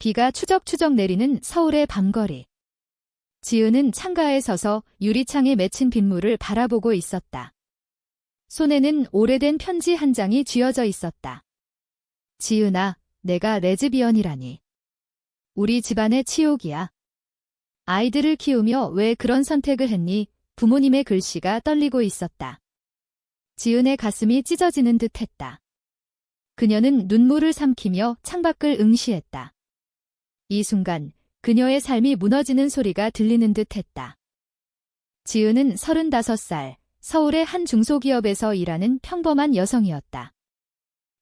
비가 추적추적 내리는 서울의 밤거리. 지은은 창가에 서서 유리창에 맺힌 빗물을 바라보고 있었다. 손에는 오래된 편지 한 장이 쥐어져 있었다. 지은아, 내가 레즈비언이라니. 우리 집안의 치욕이야. 아이들을 키우며 왜 그런 선택을 했니? 부모님의 글씨가 떨리고 있었다. 지은의 가슴이 찢어지는 듯 했다. 그녀는 눈물을 삼키며 창밖을 응시했다. 이 순간 그녀의 삶이 무너지는 소리가 들리는 듯 했다. 지은은 35살, 서울의 한 중소기업에서 일하는 평범한 여성이었다.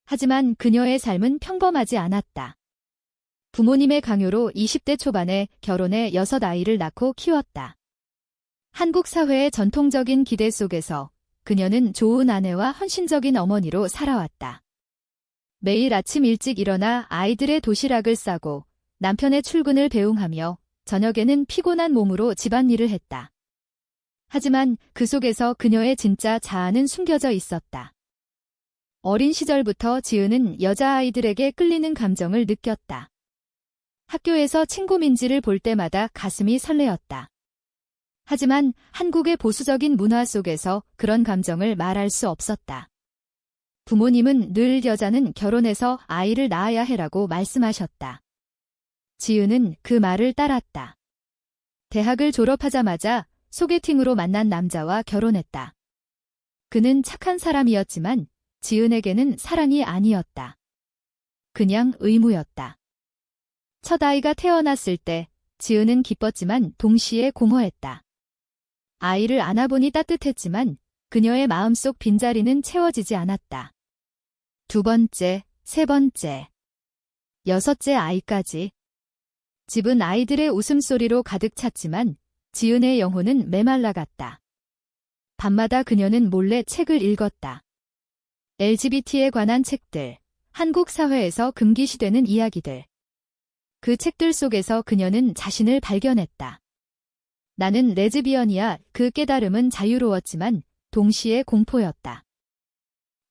하지만 그녀의 삶은 평범하지 않았다. 부모님의 강요로 20대 초반에 결혼해 여섯 아이를 낳고 키웠다. 한국 사회의 전통적인 기대 속에서 그녀는 좋은 아내와 헌신적인 어머니로 살아왔다. 매일 아침 일찍 일어나 아이들의 도시락을 싸고 남편의 출근을 배웅하며 저녁에는 피곤한 몸으로 집안일을 했다. 하지만 그 속에서 그녀의 진짜 자아는 숨겨져 있었다. 어린 시절부터 지은은 여자아이들에게 끌리는 감정을 느꼈다. 학교에서 친구 민지를 볼 때마다 가슴이 설레었다. 하지만 한국의 보수적인 문화 속에서 그런 감정을 말할 수 없었다. 부모님은 늘 여자는 결혼해서 아이를 낳아야 해라고 말씀하셨다. 지은은 그 말을 따랐다. 대학을 졸업하자마자 소개팅으로 만난 남자와 결혼했다. 그는 착한 사람이었지만 지은에게는 사랑이 아니었다. 그냥 의무였다. 첫 아이가 태어났을 때 지은은 기뻤지만 동시에 공허했다. 아이를 안아보니 따뜻했지만 그녀의 마음속 빈자리는 채워지지 않았다. 두 번째, 세 번째, 여섯째 아이까지. 집은 아이들의 웃음소리로 가득 찼지만 지은의 영혼은 메말라갔다. 밤마다 그녀는 몰래 책을 읽었다. LGBT에 관한 책들, 한국 사회에서 금기시되는 이야기들. 그 책들 속에서 그녀는 자신을 발견했다. 나는 레즈비언이야 그 깨달음은 자유로웠지만 동시에 공포였다.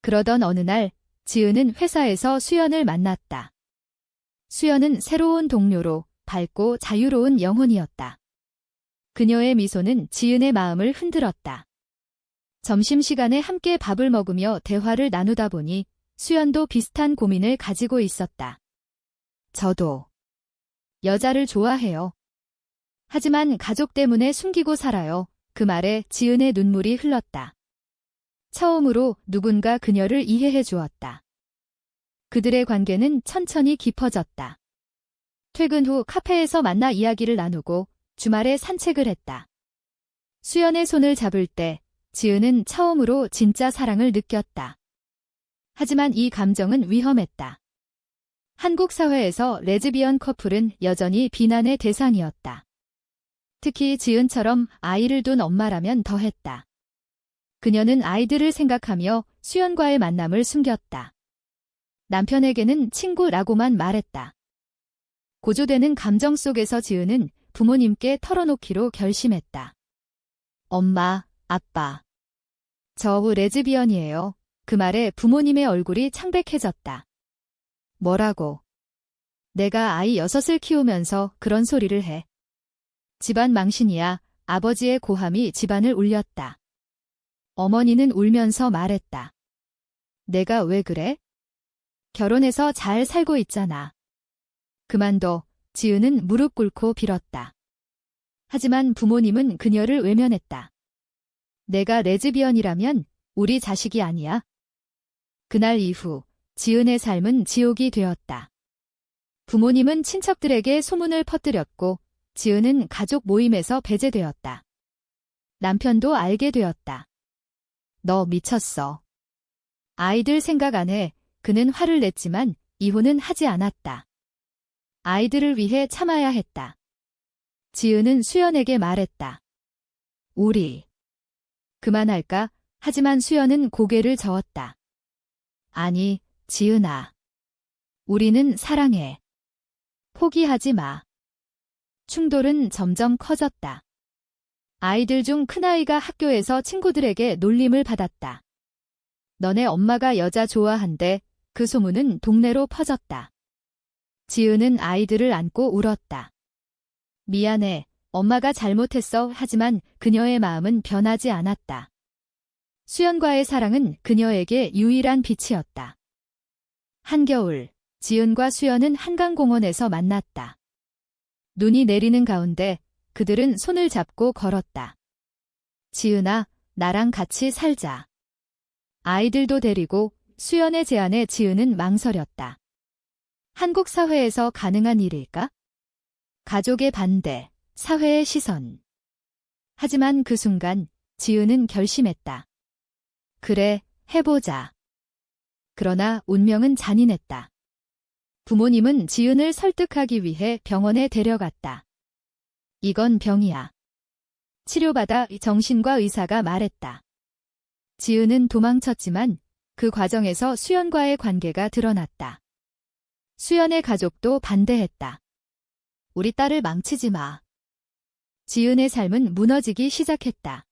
그러던 어느 날 지은은 회사에서 수연을 만났다. 수연은 새로운 동료로 밝고 자유로운 영혼이었다. 그녀의 미소는 지은의 마음을 흔들었다. 점심시간에 함께 밥을 먹으며 대화를 나누다 보니 수연도 비슷한 고민을 가지고 있었다. 저도 여자를 좋아해요. 하지만 가족 때문에 숨기고 살아요. 그 말에 지은의 눈물이 흘렀다. 처음으로 누군가 그녀를 이해해 주었다. 그들의 관계는 천천히 깊어졌다. 퇴근 후 카페에서 만나 이야기를 나누고 주말에 산책을 했다. 수연의 손을 잡을 때 지은은 처음으로 진짜 사랑을 느꼈다. 하지만 이 감정은 위험했다. 한국 사회에서 레즈비언 커플은 여전히 비난의 대상이었다. 특히 지은처럼 아이를 둔 엄마라면 더했다. 그녀는 아이들을 생각하며 수연과의 만남을 숨겼다. 남편에게는 친구라고만 말했다. 고조되는 감정 속에서 지은은 부모님께 털어놓기로 결심했다. 엄마, 아빠. 저후 레즈비언이에요. 그 말에 부모님의 얼굴이 창백해졌다. 뭐라고? 내가 아이 여섯을 키우면서 그런 소리를 해. 집안 망신이야. 아버지의 고함이 집안을 울렸다. 어머니는 울면서 말했다. 내가 왜 그래? 결혼해서 잘 살고 있잖아. 그만둬. 지은은 무릎 꿇고 빌었다. 하지만 부모님은 그녀를 외면했다. 내가 레즈비언이라면 우리 자식이 아니야. 그날 이후 지은의 삶은 지옥이 되었다. 부모님은 친척들에게 소문을 퍼뜨렸고 지은은 가족 모임에서 배제되었다. 남편도 알게 되었다. 너 미쳤어. 아이들 생각 안 해. 그는 화를 냈지만 이혼은 하지 않았다. 아이들을 위해 참아야 했다. 지은은 수연에게 말했다. 우리. 그만할까? 하지만 수연은 고개를 저었다. 아니, 지은아. 우리는 사랑해. 포기하지 마. 충돌은 점점 커졌다. 아이들 중 큰아이가 학교에서 친구들에게 놀림을 받았다. 너네 엄마가 여자 좋아한대 그 소문은 동네로 퍼졌다. 지은은 아이들을 안고 울었다. 미안해. 엄마가 잘못했어. 하지만 그녀의 마음은 변하지 않았다. 수연과의 사랑은 그녀에게 유일한 빛이었다. 한겨울, 지은과 수연은 한강공원에서 만났다. 눈이 내리는 가운데 그들은 손을 잡고 걸었다. 지은아, 나랑 같이 살자. 아이들도 데리고 수연의 제안에 지은은 망설였다. 한국 사회에서 가능한 일일까? 가족의 반대, 사회의 시선. 하지만 그 순간 지은은 결심했다. 그래, 해보자. 그러나 운명은 잔인했다. 부모님은 지은을 설득하기 위해 병원에 데려갔다. 이건 병이야. 치료받아 정신과 의사가 말했다. 지은은 도망쳤지만 그 과정에서 수연과의 관계가 드러났다. 수연의 가족도 반대했다. 우리 딸을 망치지 마. 지은의 삶은 무너지기 시작했다.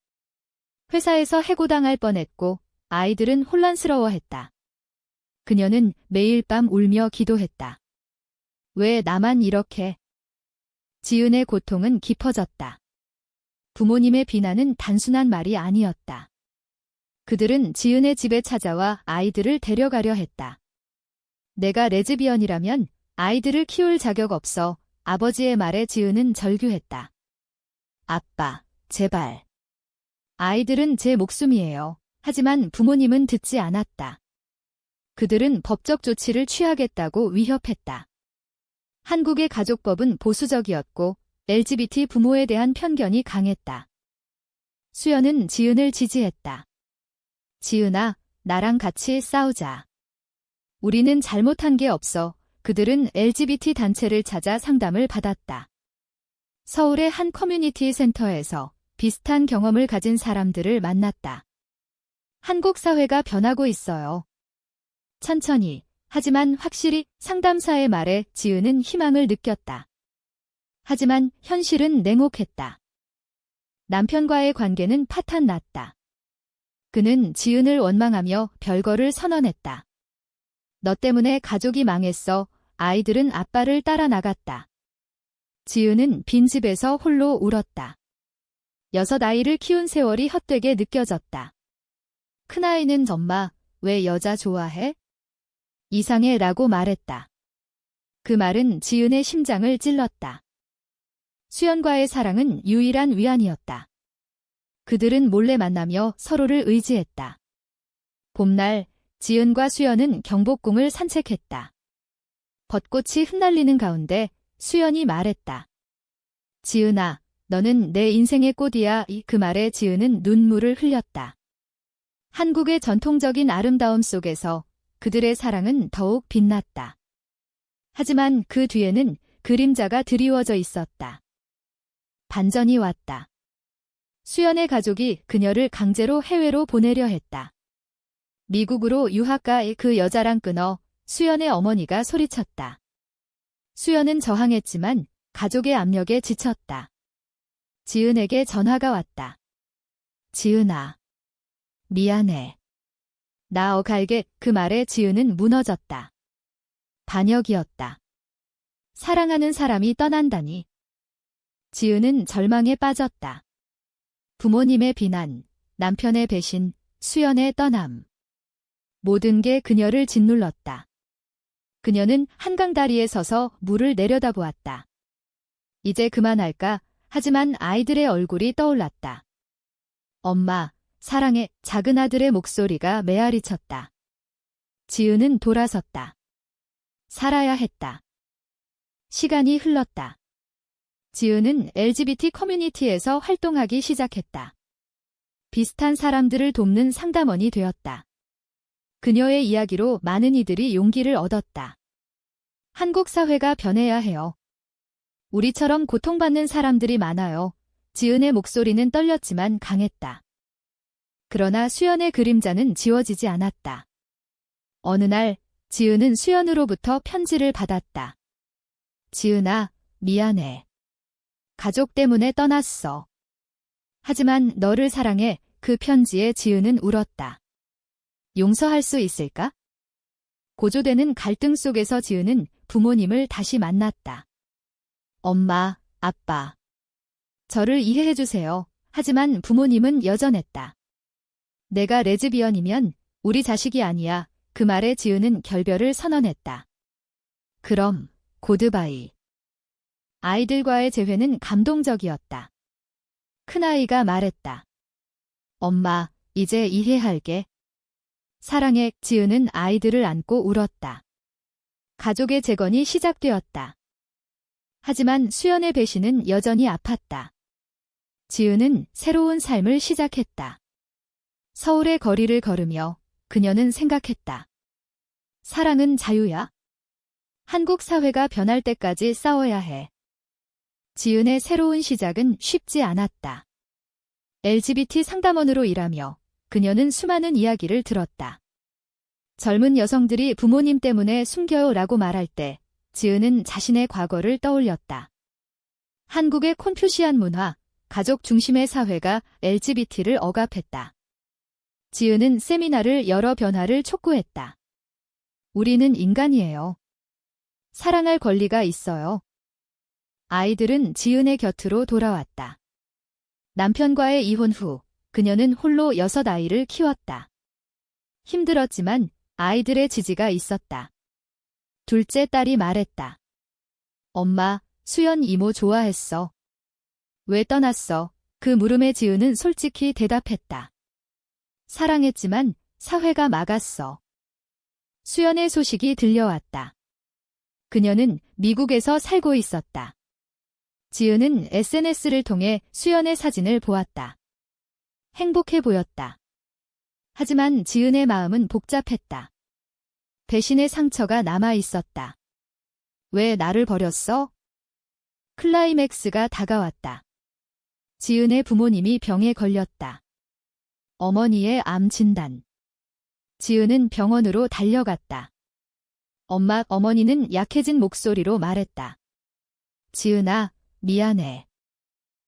회사에서 해고당할 뻔했고 아이들은 혼란스러워했다. 그녀는 매일 밤 울며 기도했다. 왜 나만 이렇게? 지은의 고통은 깊어졌다. 부모님의 비난은 단순한 말이 아니었다. 그들은 지은의 집에 찾아와 아이들을 데려가려 했다. 내가 레즈비언이라면 아이들을 키울 자격 없어 아버지의 말에 지은은 절규했다. 아빠, 제발. 아이들은 제 목숨이에요. 하지만 부모님은 듣지 않았다. 그들은 법적 조치를 취하겠다고 위협했다. 한국의 가족법은 보수적이었고 LGBT 부모에 대한 편견이 강했다. 수연은 지은을 지지했다. 지은아, 나랑 같이 싸우자. 우리는 잘못한 게 없어. 그들은 LGBT 단체를 찾아 상담을 받았다. 서울의 한 커뮤니티 센터에서 비슷한 경험을 가진 사람들을 만났다. 한국 사회가 변하고 있어요. 천천히, 하지만 확실히 상담사의 말에 지은은 희망을 느꼈다. 하지만 현실은 냉혹했다. 남편과의 관계는 파탄 났다. 그는 지은을 원망하며 별거를 선언했다. 너 때문에 가족이 망했어. 아이들은 아빠를 따라 나갔다. 지은은 빈집에서 홀로 울었다. 여섯 아이를 키운 세월이 헛되게 느껴졌다. 큰아이는 엄마, 왜 여자 좋아해? 이상해 라고 말했다. 그 말은 지은의 심장을 찔렀다. 수연과의 사랑은 유일한 위안이었다. 그들은 몰래 만나며 서로를 의지했다. 봄날 지은과 수연은 경복궁을 산책했다. 벚꽃이 흩날리는 가운데 수연이 말했다. 지은아, 너는 내 인생의 꽃이야. 이그 말에 지은은 눈물을 흘렸다. 한국의 전통적인 아름다움 속에서 그들의 사랑은 더욱 빛났다. 하지만 그 뒤에는 그림자가 드리워져 있었다. 반전이 왔다. 수연의 가족이 그녀를 강제로 해외로 보내려 했다. 미국으로 유학가의 그 여자랑 끊어 수연의 어머니가 소리쳤다. 수연은 저항했지만 가족의 압력에 지쳤다. 지은에게 전화가 왔다. 지은아. 미안해. 나 어갈게 그 말에 지은은 무너졌다. 반역이었다. 사랑하는 사람이 떠난다니. 지은은 절망에 빠졌다. 부모님의 비난, 남편의 배신, 수연의 떠남. 모든 게 그녀를 짓눌렀다. 그녀는 한강 다리에 서서 물을 내려다보았다. 이제 그만할까? 하지만 아이들의 얼굴이 떠올랐다. 엄마, 사랑해 작은 아들의 목소리가 메아리 쳤다. 지은은 돌아섰다. 살아야 했다. 시간이 흘렀다. 지은은 LGBT 커뮤니티에서 활동하기 시작했다. 비슷한 사람들을 돕는 상담원이 되었다. 그녀의 이야기로 많은 이들이 용기를 얻었다. 한국 사회가 변해야 해요. 우리처럼 고통받는 사람들이 많아요. 지은의 목소리는 떨렸지만 강했다. 그러나 수연의 그림자는 지워지지 않았다. 어느 날 지은은 수연으로부터 편지를 받았다. 지은아, 미안해. 가족 때문에 떠났어. 하지만 너를 사랑해 그 편지에 지은은 울었다. 용서할 수 있을까? 고조되는 갈등 속에서 지은은 부모님을 다시 만났다. 엄마, 아빠. 저를 이해해 주세요. 하지만 부모님은 여전했다. 내가 레즈비언이면 우리 자식이 아니야. 그 말에 지은은 결별을 선언했다. 그럼, 고드바이. 아이들과의 재회는 감동적이었다. 큰아이가 말했다. 엄마, 이제 이해할게. 사랑해, 지은은 아이들을 안고 울었다. 가족의 재건이 시작되었다. 하지만 수연의 배신은 여전히 아팠다. 지은은 새로운 삶을 시작했다. 서울의 거리를 걸으며 그녀는 생각했다. 사랑은 자유야? 한국 사회가 변할 때까지 싸워야 해. 지은의 새로운 시작은 쉽지 않았다. LGBT 상담원으로 일하며 그녀는 수많은 이야기를 들었다. 젊은 여성들이 부모님 때문에 숨겨요라고 말할 때 지은은 자신의 과거를 떠올렸다. 한국의 콘퓨시안 문화, 가족 중심의 사회가 LGBT를 억압했다. 지은은 세미나를 여러 변화를 촉구했다. 우리는 인간이에요. 사랑할 권리가 있어요. 아이들은 지은의 곁으로 돌아왔다. 남편과의 이혼 후 그녀는 홀로 여섯 아이를 키웠다. 힘들었지만 아이들의 지지가 있었다. 둘째 딸이 말했다. 엄마, 수연 이모 좋아했어. 왜 떠났어? 그 물음에 지은은 솔직히 대답했다. 사랑했지만 사회가 막았어. 수연의 소식이 들려왔다. 그녀는 미국에서 살고 있었다. 지은은 SNS를 통해 수연의 사진을 보았다. 행복해 보였다. 하지만 지은의 마음은 복잡했다. 배신의 상처가 남아 있었다. 왜 나를 버렸어? 클라이맥스가 다가왔다. 지은의 부모님이 병에 걸렸다. 어머니의 암 진단. 지은은 병원으로 달려갔다. 엄마, 어머니는 약해진 목소리로 말했다. 지은아, 미안해.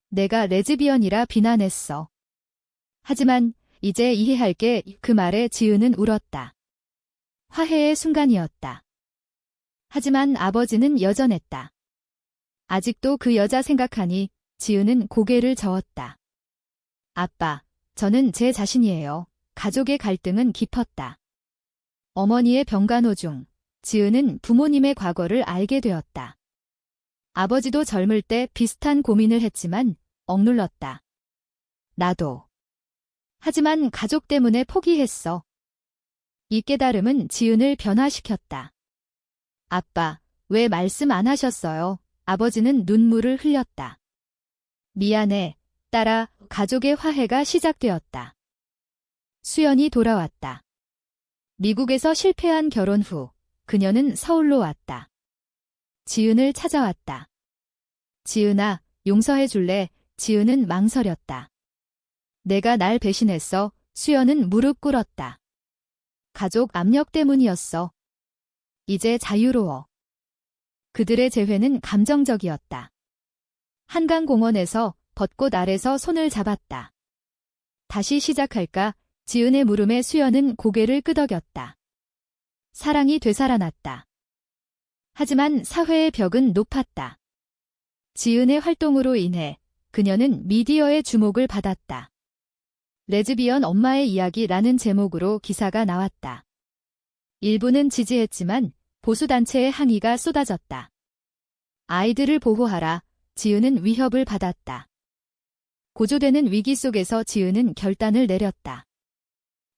내가 레즈비언이라 비난했어. 하지만 이제 이해할 게 그 말에 지은은 울었다. 화해의 순간이었다. 하지만 아버지는 여전했다. 아직도 그 여자 생각하니 지은은 고개를 저었다. 아빠, 저는 제 자신이에요. 가족의 갈등은 깊었다. 어머니의 병간호 중 지은은 부모님의 과거를 알게 되었다. 아버지도 젊을 때 비슷한 고민을 했지만 억눌렀다. 나도. 하지만 가족 때문에 포기했어. 이 깨달음은 지은을 변화시켰다. 아빠, 왜 말씀 안 하셨어요? 아버지는 눈물을 흘렸다. 미안해, 딸아, 가족의 화해가 시작되었다. 수연이 돌아왔다. 미국에서 실패한 결혼 후 그녀는 서울로 왔다. 지은을 찾아왔다. 지은아, 용서해 줄래? 지은은 망설였다. 내가 날 배신했어. 수연은 무릎 꿇었다. 가족 압력 때문이었어. 이제 자유로워. 그들의 재회는 감정적이었다. 한강공원에서 벚꽃 아래서 손을 잡았다. 다시 시작할까? 지은의 물음에 수연은 고개를 끄덕였다. 사랑이 되살아났다. 하지만 사회의 벽은 높았다. 지은의 활동으로 인해 그녀는 미디어의 주목을 받았다. 레즈비언 엄마의 이야기라는 제목으로 기사가 나왔다. 일부는 지지했지만 보수단체의 항의가 쏟아졌다. 아이들을 보호하라. 지은은 위협을 받았다. 고조되는 위기 속에서 지은은 결단을 내렸다.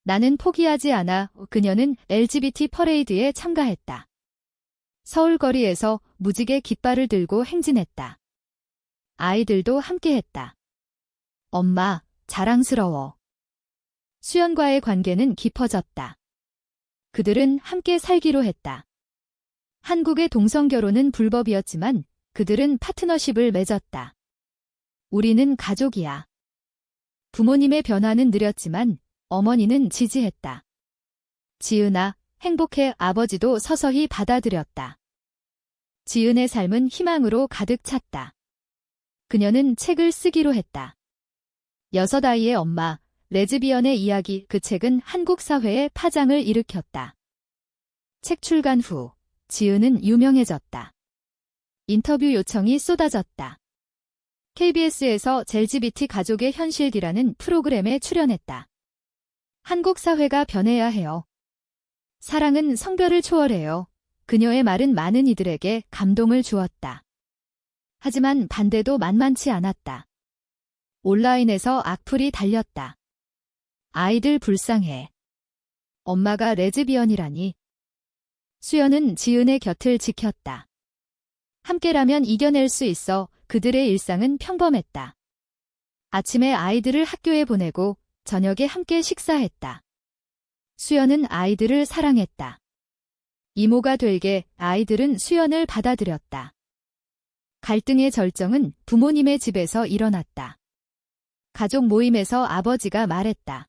나는 포기하지 않아 그녀는 LGBT 퍼레이드에 참가했다. 서울 거리에서 무지개 깃발을 들고 행진했다. 아이들도 함께했다. 엄마, 자랑스러워. 수연과의 관계는 깊어졌다. 그들은 함께 살기로 했다. 한국의 동성 결혼은 불법이었지만 그들은 파트너십을 맺었다. 우리는 가족이야. 부모님의 변화는 느렸지만 어머니는 지지했다. 지은아, 행복해 아버지도 서서히 받아들였다. 지은의 삶은 희망으로 가득 찼다. 그녀는 책을 쓰기로 했다. 여섯 아이의 엄마, 레즈비언의 이야기 그 책은 한국 사회에 파장을 일으켰다. 책 출간 후 지은은 유명해졌다. 인터뷰 요청이 쏟아졌다. KBS에서 젤지비티 가족의 현실기라는 프로그램에 출연했다. 한국 사회가 변해야 해요. 사랑은 성별을 초월해요. 그녀의 말은 많은 이들에게 감동을 주었다. 하지만 반대도 만만치 않았다. 온라인에서 악플이 달렸다. 아이들 불쌍해. 엄마가 레즈비언이라니. 수연은 지은의 곁을 지켰다. 함께라면 이겨낼 수 있어 그들의 일상은 평범했다. 아침에 아이들을 학교에 보내고 저녁에 함께 식사했다. 수연은 아이들을 사랑했다. 이모가 되게 아이들은 수연을 받아들였다. 갈등의 절정은 부모님의 집에서 일어났다. 가족 모임에서 아버지가 말했다.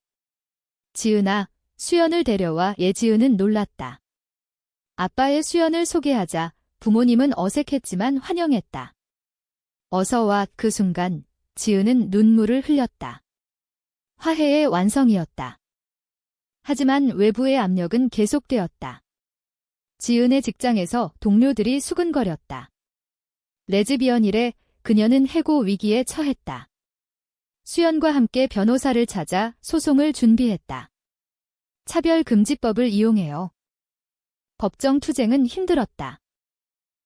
지은아, 수연을 데려와 예지은은 놀랐다. 아빠의 수연을 소개하자 부모님은 어색했지만 환영했다. 어서 와 그 순간 지은은 눈물을 흘렸다. 화해의 완성이었다. 하지만 외부의 압력은 계속되었다. 지은의 직장에서 동료들이 수근거렸다. 레즈비언이래 그녀는 해고 위기에 처했다. 수연과 함께 변호사를 찾아 소송을 준비했다. 차별금지법을 이용해요. 법정 투쟁은 힘들었다.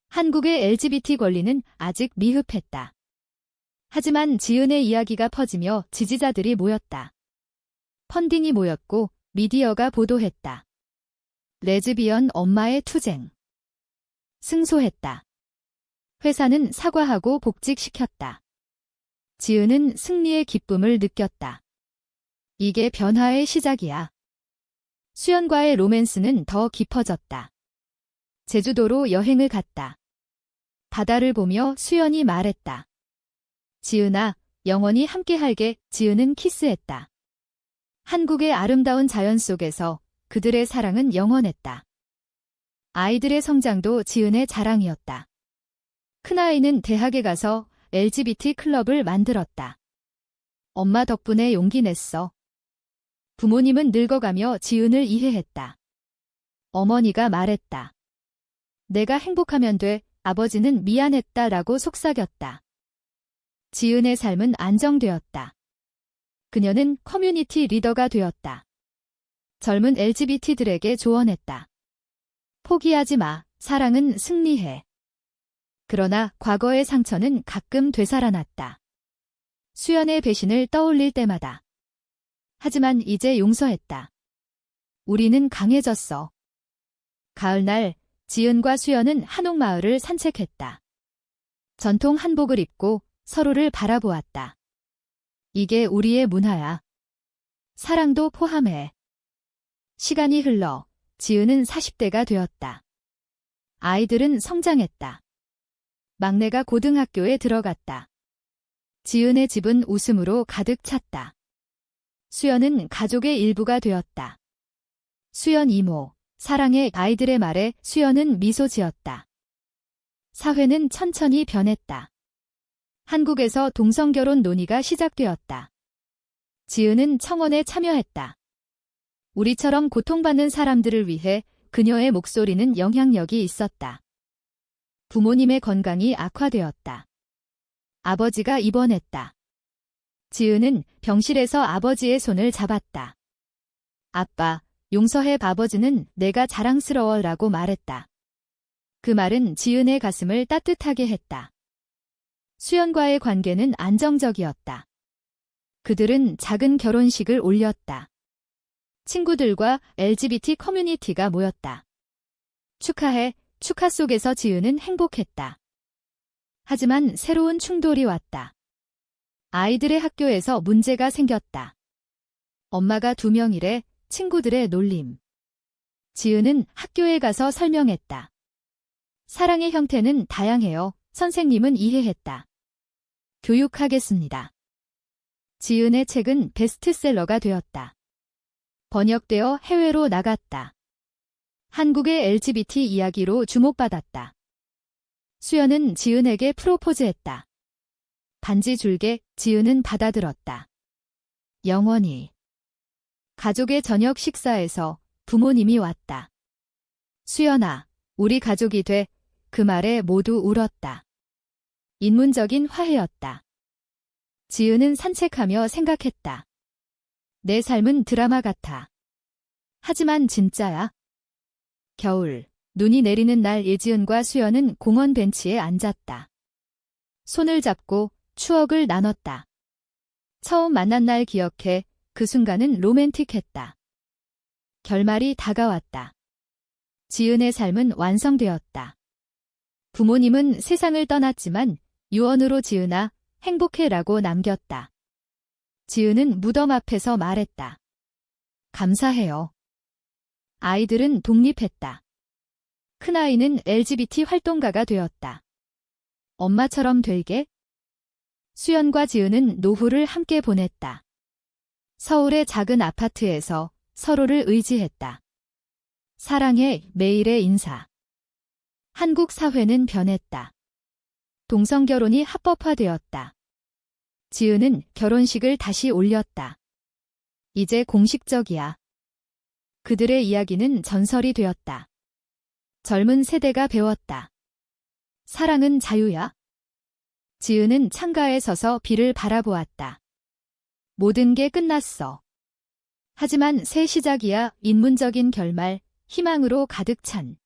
한국의 LGBT 권리는 아직 미흡했다. 하지만 지은의 이야기가 퍼지며 지지자들이 모였다. 펀딩이 모였고 미디어가 보도했다. 레즈비언 엄마의 투쟁. 승소했다. 회사는 사과하고 복직시켰다. 지은은 승리의 기쁨을 느꼈다. 이게 변화의 시작이야. 수연과의 로맨스는 더 깊어졌다. 제주도로 여행을 갔다. 바다를 보며 수연이 말했다. 지은아, 영원히 함께할게 지은은 키스했다. 한국의 아름다운 자연 속에서 그들의 사랑은 영원했다. 아이들의 성장도 지은의 자랑이었다. 큰아이는 대학에 가서 LGBT 클럽을 만들었다. 엄마 덕분에 용기 냈어. 부모님은 늙어가며 지은을 이해했다. 어머니가 말했다. 내가 행복하면 돼, 아버지는 미안했다 라고 속삭였다. 지은의 삶은 안정되었다. 그녀는 커뮤니티 리더가 되었다. 젊은 LGBT들에게 조언했다. 포기하지 마, 사랑은 승리해. 그러나 과거의 상처는 가끔 되살아났다. 수연의 배신을 떠올릴 때마다. 하지만 이제 용서했다. 우리는 강해졌어. 가을날 지은과 수연은 한옥마을을 산책했다. 전통 한복을 입고 서로를 바라보았다. 이게 우리의 문화야. 사랑도 포함해. 시간이 흘러 지은은 40대가 되었다. 아이들은 성장했다. 막내가 고등학교에 들어갔다. 지은의 집은 웃음으로 가득 찼다. 수연은 가족의 일부가 되었다. 수연 이모, 사랑의 아이들의 말에 수연은 미소 지었다. 사회는 천천히 변했다. 한국에서 동성결혼 논의가 시작되었다. 지은은 청원에 참여했다. 우리처럼 고통받는 사람들을 위해 그녀의 목소리는 영향력이 있었다. 부모님의 건강이 악화되었다. 아버지가 입원했다. 지은은 병실에서 아버지의 손을 잡았다. 아빠, 용서해 아버지는 내가 자랑스러워 라고 말했다. 그 말은 지은의 가슴을 따뜻하게 했다. 수연과의 관계는 안정적이었다. 그들은 작은 결혼식을 올렸다. 친구들과 LGBT 커뮤니티가 모였다. 축하해, 축하 속에서 지은은 행복했다. 하지만 새로운 충돌이 왔다. 아이들의 학교에서 문제가 생겼다. 엄마가 두 명이래 친구들의 놀림. 지은은 학교에 가서 설명했다. 사랑의 형태는 다양해요. 선생님은 이해했다. 교육하겠습니다. 지은의 책은 베스트셀러가 되었다. 번역되어 해외로 나갔다. 한국의 LGBT 이야기로 주목받았다. 수연은 지은에게 프로포즈했다. 반지 줄게 지은은 받아들었다. 영원히. 가족의 저녁 식사에서 부모님이 왔다. 수연아, 우리 가족이 돼. 그 말에 모두 울었다. 인문적인 화해였다. 지은은 산책하며 생각했다. 내 삶은 드라마 같아. 하지만 진짜야. 겨울, 눈이 내리는 날 예지은과 수연은 공원 벤치에 앉았다. 손을 잡고 추억을 나눴다. 처음 만난 날 기억해 그 순간은 로맨틱했다. 결말이 다가왔다. 지은의 삶은 완성되었다. 부모님은 세상을 떠났지만 유언으로 지은아 행복해라고 남겼다. 지은은 무덤 앞에서 말했다. 감사해요. 아이들은 독립했다. 큰아이는 LGBT 활동가가 되었다. 엄마처럼 되게? 수연과 지은은 노후를 함께 보냈다. 서울의 작은 아파트에서 서로를 의지했다. 사랑해 매일의 인사. 한국 사회는 변했다. 동성 결혼이 합법화되었다. 지은은 결혼식을 다시 올렸다. 이제 공식적이야. 그들의 이야기는 전설이 되었다. 젊은 세대가 배웠다. 사랑은 자유야. 지은은 창가에 서서 비를 바라보았다. 모든 게 끝났어. 하지만 새 시작이야 인문적인 결말, 희망으로 가득 찬